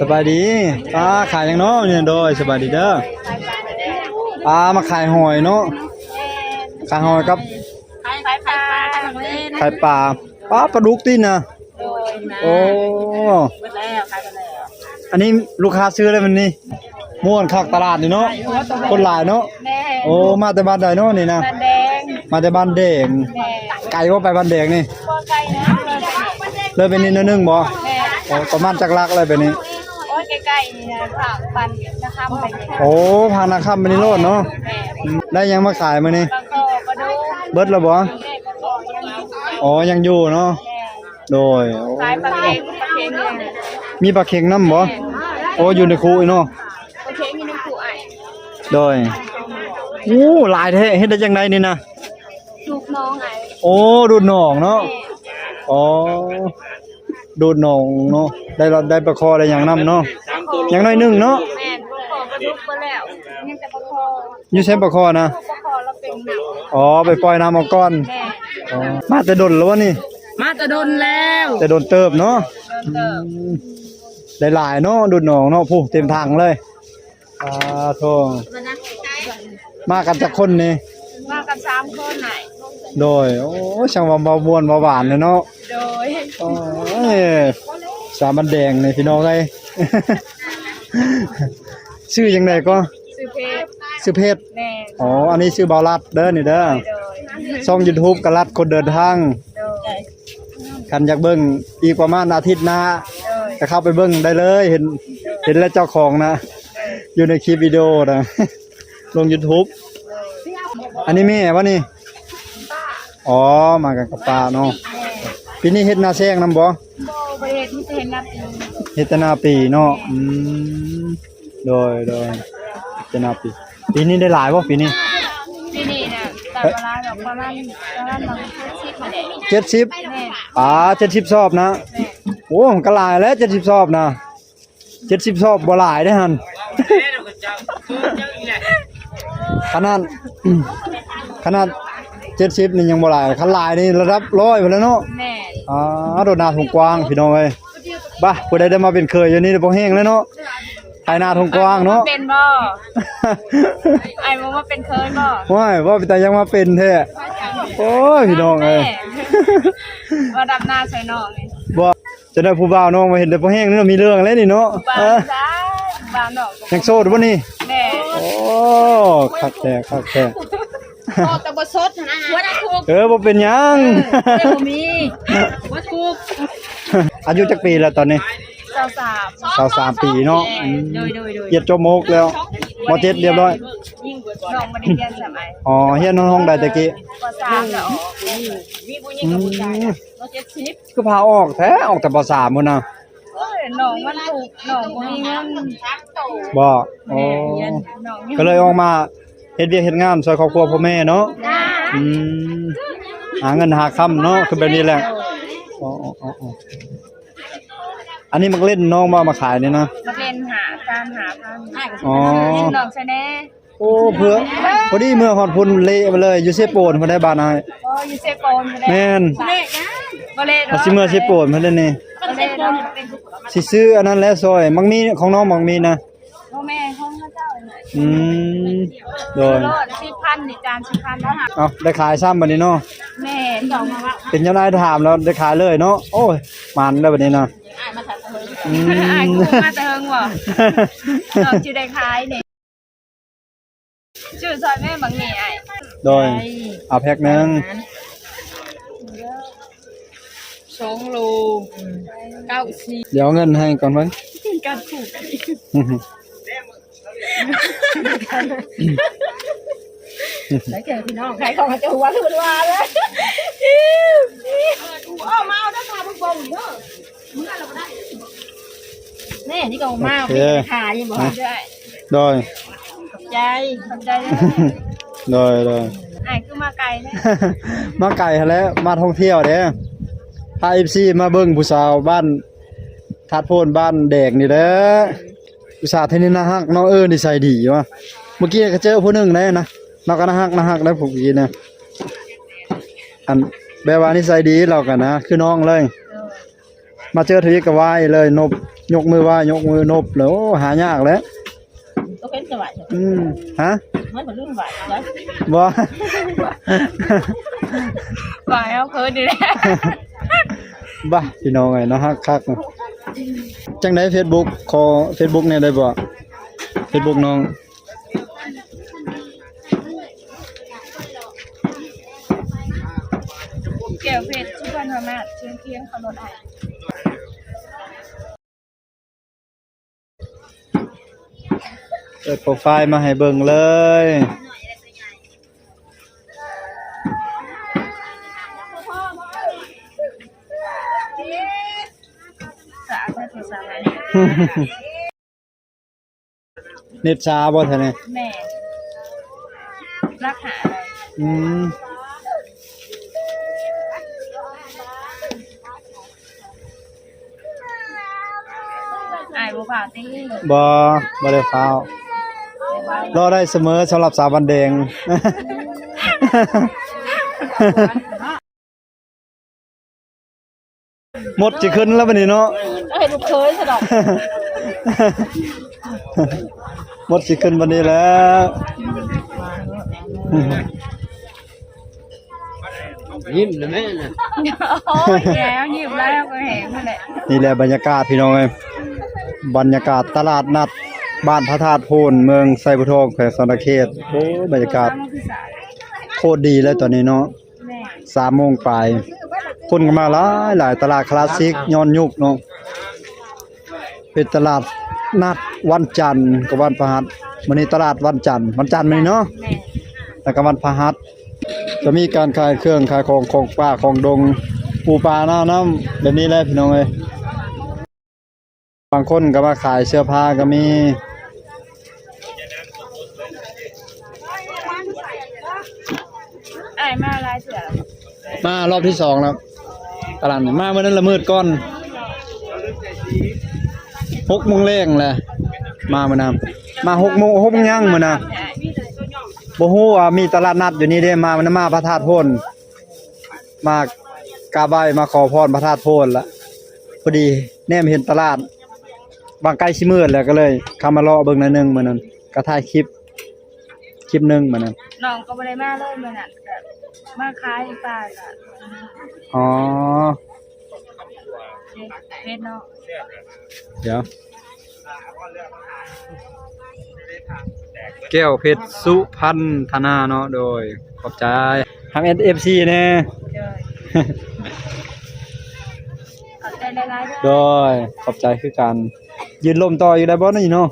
สบายดีป้าขายยังเนาะเนี่ยโดยสบายดีเด้อป้ามาขายหอยเนาะขายหอยกับขายขายปลาเล่นขายปลาป้าปลาดุกตินะโดยนะโอ้หมดแล้วขายไปแล้วอันนี้ลูกค้าซื้อได้มันนี่ม่วนคักตลาดนี่เนาะคนหลายเนาะแม่โอ้มาแต่บ้านใดเนาะนี่นะแดงมาแต่บ้านแดงแม่ไก่ว่าไปบ้านแดงนี่พอไก่นะเลยไปนี่นิดนึงบ่แม่ โอ้ประมาณจักลักเลยไปนี่โอ้ยใกล้ๆนี่นะผักปันนะคะไปเนี่ยโอ้พานาคำไปนี่โลดเนาะแม่อืมได้ยังมาขายมื้อนี้ปลาโคปลาดูเบิดแล้วบ่แม่ปลาโคยังอยู่อ๋อยังอยู่เนาะ แม่โดยขายปลาเค็งปลาเค็งเนี่ยมีปลาเค็งน้ำบ่โอ้อยู่ในคูอีเนาะ ปลาเค็งมีน้ำผูไอโดยอู้หลายแท้เฮ็ดได้จังไดนี่นะ ลูกน้องไอโอ้ดูดหนองเนาะ อ๋อ ดูดหนองเนาะได้รได้ปลาคอได้หยังนํเนาะอย่างน้อยหนึงเนาะแม่ปลาโคปลาดุกไปแล้วยังแต่ปลาโคอยู่ใช้ปลาคอนะปลาโคเราเป็นหนักอ๋อไปปล่อยน้ำเอาก่อนแม่อ๋อมาแต่ดนแล้ววะนี่ มาจะโดนแล้วแต่โดนเติบเนาะเติมได้หลายเนาะดูดหนองเนาะผู้เต็มทางเลยอ่าโทมากันจักคนนี่มากันสามคนไหนโดย โอ้ช่างว่าเบาม่วนเบาหวานเลยเนาะโดยโอ้ย สามบันแดงนี่พี่น้องไอ้ชื่อยังไงก็สุเพชรชื่อเพชรแม่อ๋ออันนี้ชื่อบาลัดเด้อนี่เด้อโดยช่อง YouTube กะลัดคนเดินทางโดยคันอยากเบิ่งอีกประมาณอาทิตย์หน้าโดยจะเข้าไปเบิ่งได้เลยเห็นเห็นแล้วเจ้าของนะ อยู่ในคลิปวิดีโอนะลง YouTube อันนี้แม่วะนี่ อ๋อมากันกับป้าเนาะ ปีนี้เฮ็ดนาแซงนำบ่โบประเทศที่จะเห็นนาตีเฮ็ดแต่นาปีเนาะอืมโดยโดยเฮ็ดแต่นาปี ปีนี้ได้หลายบ่ปีนี้ที่นี่เนี่ยตัดเวลาแบบประมาณประมาณบางชิดมาเด็กเจ็ดสิบแม่อ่าเจ็ดสิบสอบนะแม่โอ้มันก็หลายแล้วเจ็ดสิบสอบนะเจ็ดสิบสอบบ่หลายได้อหันขนาดขนาดเจ็ดสิบนี่ยังบ่หลายคันหลายนี่ระดับร้อยไปแล้วเนาะแม่ อ่าโดดนาทงกว้างพี่น้องเอ้ยบ้าผู้ใดได้มาเป็นเคยอยู่นี่บ่แห้งเลยเนาะไทยนาทงกว้างเนาะเป็นบ่ไอ้บอกว่าเป็นเคยบ่ว้ายว่าแต่ยังมาเป็นแท้โอ้ยพี่น้องเอ้ยว่าดับหน้าใส่น้องนี่บ่จะได้ผู้บ่าวน้องมาเห็นแต่บ่แห้งนี่เนาะมีเรื่องแล้วนี่เนาะบาเออจ้าบางดอกยังโสดบ่นี่แม่โอ้คักแท้คักแท้ พอแต่บ่สดนะว่าได้ถูกเออบ่เป็นหยังเดี๋ยวมีว่าถูกอายุจักปีแล้วตอนนี้สาวสามสาวสามปีเนาะอืมโดยโดยโดยเหยียบจมกแล้วมเจ็ดเรียบร้อยยิ่งน้องมาได้เรียนสมัยอ๋อเฮียนห้องใดตะกี้ปสามจะออกมีผู้หญิงกับผู้ชายมเจ็ดสิบก็พาออกแท้ออกแต่ปสามพุ่นน่ะเอ้ยน้องมันถูกน้องบ่มีเงินบ่โอ้แม่เรียนน้องก็เลยออกมา เฮ็ดเวียกเฮ็ดงานช่วยครอบครัวพ่อแม่เนาะอืมหาเงินหาค่ำเนาะคือแบบนี้แหละอ๋ออ๋ออ๋ออันนี้มันเล่นน้องมามาขายนี่นะ มาเป็นหาการหาพันอ๋อน้องใช่แน่โอ้เพื่อพอดีเมื่อฮอดพุ่นเละไปเลยอยู่เซโปนเพิ่นได้บาดนายก็ยูเซโปนแม่นบ่เล่มาสิเมื่อเซโปนเพิ่นได้นี่บ่เล่เนาะสิซื้ออันนั้นแหล้วซอย มังมีของน้องมังมีนะพ่อแม่ห้องเจ้าหน่ อยอืมโดยโลดสิพันนี่จานสิพันแล้วหาเอาได้ขายซ้ำบัดนี้เนาะแม่สองมาว่าเป็นเจ้านายถามแล้วได้ขายเลยเนาะโอ้ยมันแล้วบัดนี้นะอือ้ายมกูมาแต่เฮิงว่ะน้องสิได้ขายนี่ชื่อซอยแม่บางนี่อ้ายโดยเอาแพ็คหนึงสองโลเก้าสี่เดี๋ยวเอาเงินให้ก่อนเพิ่น การถูก แล้วเจอพี่น้องใครของจะหัวคือว่าเลยเอามาเอาได้ทาบุกบงเด้อมึงอะไรก็ได้แม่นี่ก็มาเป็นขายยังบอกได้โดยใจขอบใจเลยโดยโดยไอ้คือมาไกลเลยมาไก่หั้นแหล้วมาท่องเที่ยวเด้พา FC มาเบิ่งผู้สาวบ้านทัดโพนบ้านแดงนี่แหละผู้สาวเทนี่น่าฮักน้องเอิ้นนิสัยดีว่ะเมื่อกี้ก็เจอผู้หนึงได้นะน้องก็น่าฮักน่าฮักได้ผมกี้นะอันแบบว่านิสัยดีเรากันนะคือน้องเลย มาเจอทวีกวายเลยนบยกมือไหว่ายกมือนบแล้วหายากแล้วก็เป็นสวัสดิ์อืมฮะมันเป็นเรื่องสวัสดิ์นะบ่สวัสดิ์เอาเพิ่นดีแหละบ้าพี่น้องไงเนาะฮักคักนะ จังได๋ Facebook ขอ Facebook เนี่ยได้บ่ Facebook น้องแก้วเพชรทุกวันธรรมะเชียงเคียงเขาลดไอเปิดโปรไฟล์มาให้เบิ่งเลย สะอาดเน็ตช้าบ่ท่านนี่แม่ รักหาอะไรอืมอายบ่ผ่าตีบ่บ่ได้ฟ้าวรอได้เสมอสำหรับสาวบันแดง หมดจะขึ้นแล้วบัดนี้เนาะเอ้ยลูกเคยสะดอกหมดสิขึ้นวันนี้แล้วยิ้มเลยแม่น่ะโอ้ยแก้วหยิบแล้วก็เห็นนั่นแหละนี่แหละบรรยากาศพี่น้องเอ้ยบรรยากาศตลาดนัดบ้านพระธาตุโพนเมืองไซบุทองแขวงสนเขตโอ้ยบรรยากาศมันคือสายโคตรดีเลยตอนนี้เนาะแม่สามโมงปลาย คนก็มาหลายหลายตลาดคลาสสิกย้อนยุคเนาะเป็นตลาดนัดวันจันทร์กับวันพฤหัสวันนี้ตลาดวันจันทร์วันจันทร์มื้อนี้เนาะแม่แล้วก็วันพฤหัสจะมีการขายเครื่องขายของของป่าของดงปูปลาหน้าน้ำแบบนี้แหละพี่น้องเอ้ยบางคนก็มาขายเสื้อผ้าก็มีอายมาลายเสือมารอบที่สองแล้ว ตลาดมาเมื่อนั้นละมืดก้อนหกโมงแรงแหละมาเมื่อนั้นมาหกโมงหกโมงยังเมื่อนะบ่ฮู้ว่ามีตลาดนัดอยู่นี่เด้มาเมื่อนมาพระธาตุโพนมากาบไหว้มาขอพรพระธาตุโพนละพอดีแนมเห็นตลาด บางใกล้สิมืดแล้วก็เลยเข้ามาเลาะเบิ่งหน่อยหนึงมื้อนั้นก็ถ่ายคลิปคลิปหนึงมื้อนั้นน้องก็บ่ได้มาเลยมื้อนั้น มาขายปลาก็อ๋อเพชรเนาะเดี๋ยว แก้วเพชรสุพันธนาเนาะโดย ขอบใจทาง NFC แน่ เด้อขอบใจหลายๆโดเด้อย ขอบใจคือกัน ยืนลมต่ออยู่ได้บ่นี่เนาะ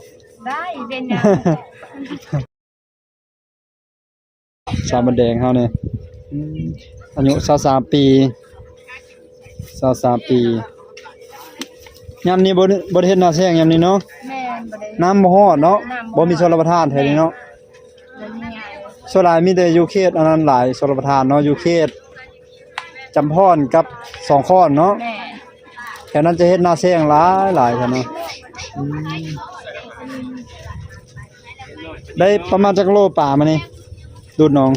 ได้เป็นหยัง สามบันแดงเฮาเนี่ย อืมอายุ23ปี23ปียามนี้บ่ได้บ่ได้เฮ็ดหน้าแซงยามนี้เนาะแม่นบ่ได้น้ำบ่ฮอดเนาะน้ำบ่บ่มีชลประทานแถวนี้เนาะเดี๋ยวนี้ไงส่วนหลายมีแต่อยู่เขตอันนั้นหลายชลประทานเนาะอยู่เขตจำพรกับสองข้อนเนาะแม่แถวนั้นจะเฮ็ดหน้าแซงหลายหลายแถวเนาะอืมได้ประมาณจักโลป่ามานี่ดูดน้อง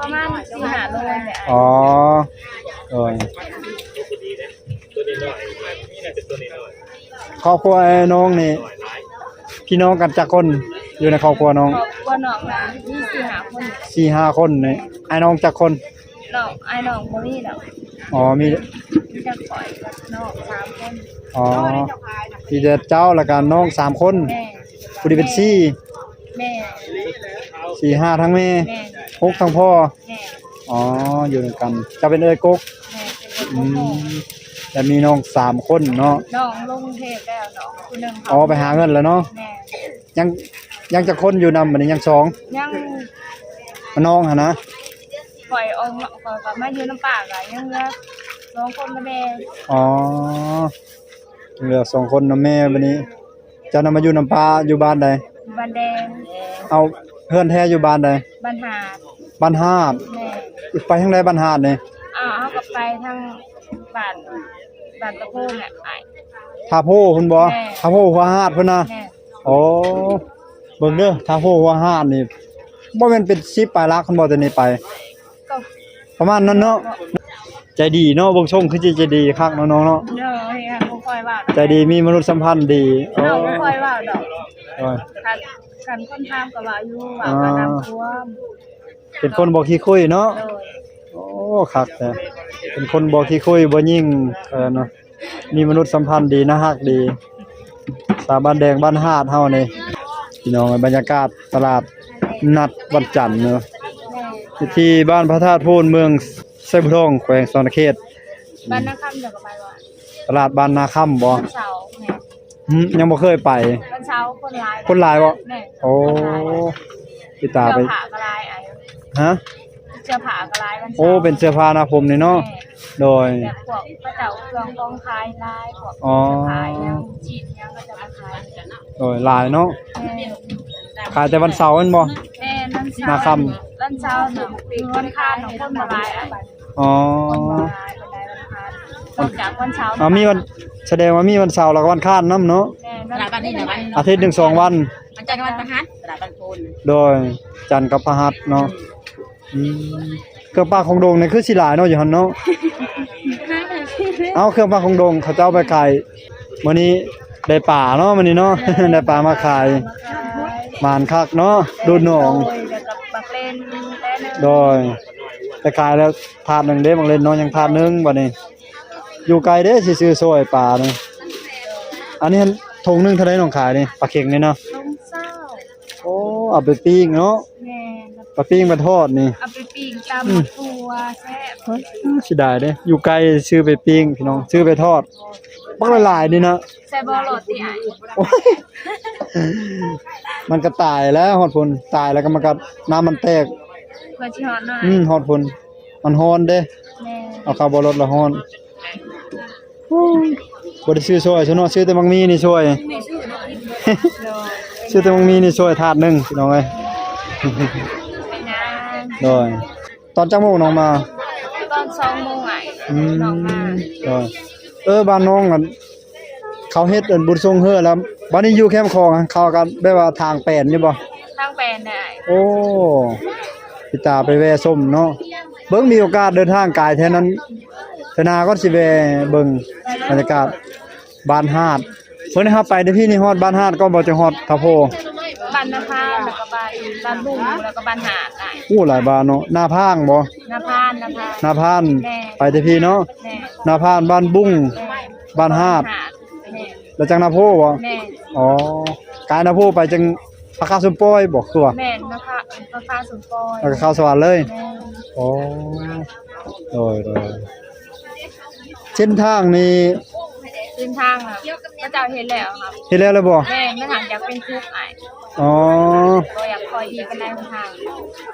ประมาณ4-5โลแหละอ๋อโอ้ยครอบครัวไอ้น้องนี่พี่น้องกันจักคนอยู่ในครอบครัวน้องครอบครัวน้องนะมี4-5คนสี่ห้าคนนี่ไอ้น้องจักคนน้องไอ้น้องบ่มีดอกอ๋อมีมีแต่ข่อยกับน้องสามคนอ๋อมีแต่เจ้าแล้วกันน้องสามคนแม่ผู้ดีเป็นสี่แม่ สี่ห้าทั้งแม่แม่หกทั้งพ่อ แม่อ๋อ อยู่ด้วยกันจะเป็นเอ้ยกกแม่เป็นอืคนโตมแต่มีน้องสามคนเนาะ น้องลงเทพแล้วน้องคนหนึงอ๋อ ไปหาเงินแล้วเนาะ แม่ยังยังจะคนอยู่นำบัดนี้ยังสองยังน้องหะนะ ปล่อยออกมาปล่อยกลับมาอยู่น้ำปากอะยังเหลือสองคนมาแดงอ๋อ เหลือสองคนนะแม่บัดนี้เจะนำมาอยู่น้ำปลาอยู่บ้านใด บันแดงเอา เพื่อนแท้อยู่บ้านใดบันหาดบ้านฮาดแม่ไปทางใดบ้านฮาดนี่อ้าวเอากลับไปทางบ้านบ้านตะโพงเนี่ยไอ้ท่าโพคุณบ่แม่ท่าโพหัวฮาดเพิ่นน่ะแม่โอ้เบิ่งเด้อท่าโพหัวฮาดนี่บ่แม่นเป็น10ปลายลักคุณบ่แต่นี่ไป ก็ประมาณนั้นเนาะใจดีเนาะเบิ่งชงคือสิใจดีคักเนาะน้องเนาะเนาะเฮียบ่ค่อยอยว่าใจดีมีมนุษยสัมพันธ์ดีโอ้เราบ่ค่อยว่าดอก โอ้ยคันคันคนทามก็ว่าอยู่ว่าก็น้ำท่วมเป็นคนบ่ขี้คุยเนาะ โดยโอ้คักแต่เป็นคนบ่ขี้คุยบ่ยิ่งเออเนาะมีมนุษยสัมพันธ์ดีนะฮักดี สาบ้านแดงบ้านหาดเฮานี่พี่น้องบรรยากาศตลาดนัดวันจันทร์เนาะแม่ที่บ้านพระธาตุโพนเมืองไซบุทองแขวงสอนเขต บ้านนาคำเดี๋ยวก็ไปว่าตลาดบ้านนาค่ำบ่วันเสาร์แม่หึยังบ่เคยไปวันเสาร์คนหลายคนหลายบ่แม่โอ้พี่ตาเสื้ไปอผ้าก็หลายไอ้ฮะเสื้อผ้าก็หลายวันเสาร์โอ้เป็นเสื้อผ้าหน้าผมนี่เนาะโดย แบบพวกพระเจ้าเครื่องกองคายลายพวกอ๋อ ขายยังจีนยังก็จะมาขายโดยหลายเนาะแม่ขายแต่วันเสาร์แม่นบ่ แม่วันเสานาร์ควันเสาร์น่ะวันคานของคนมาลายอะอ๋อคนมาลายวันใดวันคานนอกจากวันเสาร์อ่ามีวันแสดงว่ามีวันเสาร์แล้วก็วันค้านนํเนาะแม่ ตลาดบ้านนี่เดี๋ยววันอาทิตย์หนึ่งสองวัน มันจันทร์วันประหัสตลาดบ้านโพนโดยจันทร์กับพฤหัสเนาะอืมเครื่องปลาของโดงนี่คือสิหลายเนาะอยู่หั่นเนาะ เอาเครื่องปลาของโดงเขาเจ้าไปขายมื้อนี้ได้ป่าเนาะมื้อนี้เนาะ ได้ปลามาขายหมานคักเนาะดูดหนองโดยเดี๋ยวกับบักเล่นแต่เนโดยไปขายแล้วถาดหนึงเด้บางเล่นเนาะยังถาดหนึงบัดนี้ อยู่ไกลเด้สิซื้อซอยปลานี่อันนี้ ถุงหนึงเท่าไหร่น้องขายนี่ปลาเข็งนี่เนาะต้มเศร้าโอ้เอาไปปิ้งเนาะแม่ปลาปิ้งมาทอดนี่เอาไปปิ้งตำตัวแซ่บเฮ้ยสิได้เด้อยู่ไกลซื้อไปปิ้งพี่น้องซื้อไปทอดบักละลายนี่นะใส่บอโรตีไอ้โอ้ยมันก็ตายแล้วฮอดพุ่นตายแล้วก็มันก็น้ำมันแตก เพื่อชิฮอนหน่อยอืมฮอดพุ่นมันฮ้อนเด้ แม่เอาเข้าบ่รถละฮ้อนโอ้ย บ่ได้ซื้อซอยซะเนาะซื้อแต่มังมีนี่ซอยโดยซื้อแต่มังมีนี่ซอยถาดหนึงพี่น้องเอ้ยเป็นนางโดยตอนจักโมงน้องมาตอนสองโมงไอ้อืมน้องมาโดยเออบ้านน้องอันเขาเฮ็ดอันบุญทรงเฮือแล้วบ้านนี้อยู่แคมป์คลองอะเขากันแบบว่าทางแปลนอยู่บ่ทางแปลนได้โอ้พี่ตาไปแวะส้มเนาะเบิ่งมีโอกาสเดินทางไกลแท้นั้นธนาก็สิแวะเบิ่งบรรยากาศ บ้านฮาดเพิ่นให้เฮาไปเด้อพี่นี่ฮอดบ้านฮาดก็บ่จะฮอดทะโพบ้านนาพานแล้วก็บ้านบ้านบุ้งแล้วก็บ้านหาดได้อู้หลายบ้านเนาะหน้าพางบ่นาพานนาพานหน้าพานแม่ไปเด้อพี่เนาะแม่หน้าพานบ้านบุ้งแม่บ้านฮาดแม่แล้วจังนาโพบ่แม่อ๋อกายนาโพไปจังพระคาสุมปอยบ่คือว่าแม่นะคะนะคะสุนปอยแล้วก็เข้าสวรรค์เลย แม่อ๋อโดยโดยเส้นทางนี้ เส้นทางอะพระเจ้าเห็นแล้วครับเฮ็ดแล้วเลยบ่แม่ไม่ถามอยากเป็นคุกไอ้อ๋อก็อยากคอยดีกันได้ทาง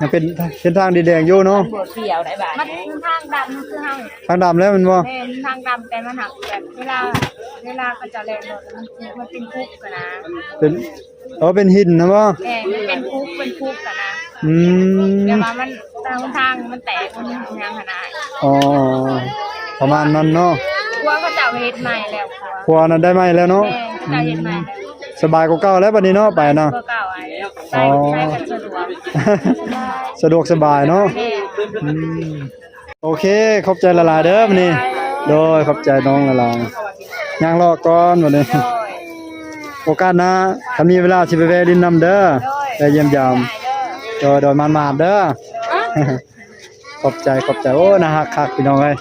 ยังเป็นเส้นทางดีแดงอยู่เนาะบวชเที่ยวได้บ่ายมันทางดำมันคือทางทางดำแล้วแมันบ่แม่ทางดำแต่มันหักแบบเวลาเวลาก็จะแรงรถมันคือมันเป็นคุกกันนะเป็นอ๋อเป็นหินนะบ่แม่มันเป็นคุกเป็นคุกกันนะอืมเดี๋ยวมามันทางทางมันแตกมันยังขนาดอ๋อประมาณนั้นเนาะกลั วเขาจะเอาเฮ็ดใหม่แล้วกลัวครัวนั้นได้ไหมแล้วเนาะแม่เขาจะเอาเฮ็ดใหม่แล้วสบายกว่าเก่าแล้วบัดนี้เนาะไปเนาะ ตัวเก่าไอ้อ๋ใช้อใช้กันสะดวกสะดวกสบายเนาะแม่อืมโอเค ขอบใจละลายเด้อมื้อนี้ โดยขอบใจน้องละลายย่างรอก่อนบัดนี้ โดยโอกาสหน้าถ้ามีเวลาสิไปแวะดินนำเด้อโดยไปเยี่ยมยาม ได้เด้อ โดยโดยมันมาดๆเด้อ ขอบใจขอบใจโอ้นะฮักคักพี่น้องเอ้ย